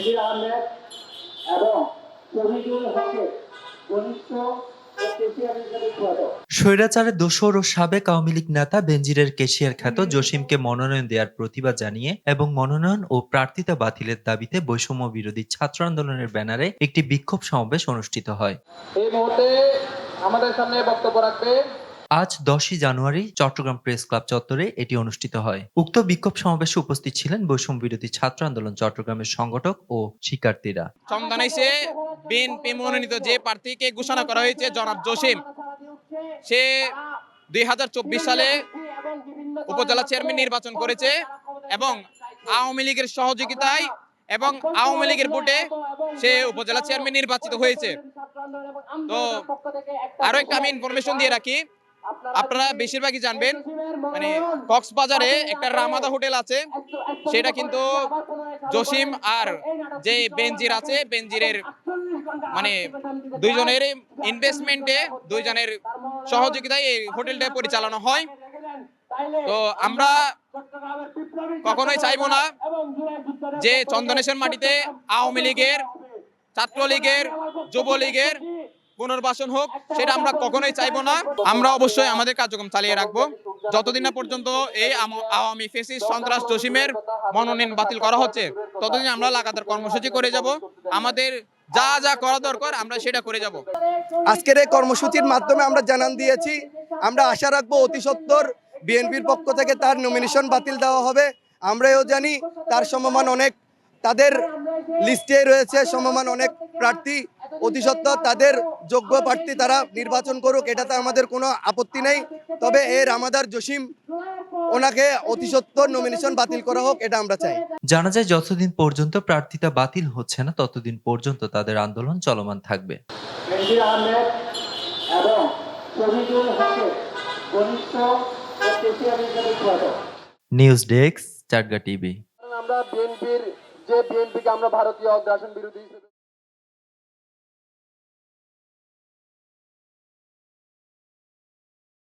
বেনজির আহমেদ এবং শহীদুল হকের ঘনিষ্ঠ স্বৈরাচারের দোসর ও সাবেক আওয়ামী লীগ নেতা বেনজিরের কেশিয়ার খ্যাত জসিমকে মনোনয়ন দেওয়ার প্রতিবাদ জানিয়ে এবং মনোনয়ন ও প্রার্থিতা বাতিলের দাবিতে বৈষম্য বিরোধী ছাত্র আন্দোলনের ব্যানারে একটি বিক্ষোভ সমাবেশ অনুষ্ঠিত হয়। এই মুহূর্তে আমাদের সামনে বক্তব্য রাখবে আজ দশই জানুয়ারি চট্টগ্রাম প্রেস ক্লাব চত্বরে এটি অনুষ্ঠিত হয়। উক্ত বিক্ষোভ সমাবেশে উপস্থিত ছিলেন বৈষম্য বিরোধী ছাত্র আন্দোলন চট্টগ্রামের সংগঠক ও শিক্ষার্থীরা। চন্দনাইশে বিএনপি মনোনীত যে প্রার্থীকে ঘোষণা করা হয়েছে, জনাব জসিম। সে দুই সালে উপজেলা চেয়ারম্যান নির্বাচন করেছে এবং আওয়ামী লীগের সহযোগিতায় এবং আওয়ামী লীগের ভোটে সে উপজেলা চেয়ারম্যান নির্বাচিত হয়েছে। তো আরও একটা আমি ইনফরমেশন দিয়ে রাখি আপনারা বেশিরভাগই জানবেন মানে কক্সবাজারে একটা রামাদা হোটেল আছে সেটা কিন্তু জসিম আর যে বেনজির আছে বেনজিরের মানে দুইজনের ইনভেস্টমেন্টে দুইজনের সহযোগিতায় এই হোটেলটা পরিচালনা হয়। তো আমরা কখনোই চাইব না যে চন্দনেশ্বর মাটিতে আওয়ামী লীগের ছাত্রলীগের যুবলীগের পুনর্বাসন হোক সেটা আমরা কখনোই চাইব না। আমরা অবশ্যই আমাদের কার্যক্রম চালিয়ে রাখব। যতদিন না পর্যন্ত এই আওয়ামী ফেসিস সন্ত্রাস জসিমের মনোনয়ন বাতিল করা হচ্ছে ততদিন আমরা লাগাতার কর্মসূচি করে যাব। আমাদের যা যা করা দরকার আমরা সেটা করে যাব। আজকের এই কর্মসূচির মাধ্যমে আমরা জানান দিয়েছি আমরা আশা রাখব অতি সত্বর বিএনপির পক্ষ থেকে তার নমিনেশন বাতিল দেওয়া হবে। আমরাও জানি তার সমমান অনেক। তাদের লিস্টে রয়েছে সমমান অনেক প্রার্থী। অতি তাদের যোগ্য প্রার্থী তারা নির্বাচন করুক এটাতে আমাদের কোনো আপত্তি নেই। তবে এর আমাদের জসিম ওনাকে অতি সত্বর নমিনেশন বাতিল করা হোক এটা আমরা চাই। জানা যায় যতদিন পর্যন্ত প্রার্থিতা বাতিল হচ্ছে না ততদিন পর্যন্ত তাদের আন্দোলন চলমান থাকবে। এবং নিউজ ডেস্ক চাটগা টিভি। আমরা বিএনপির যে বিএনপিকে আমরা ভারতীয় অগ্রাসন বিরোধী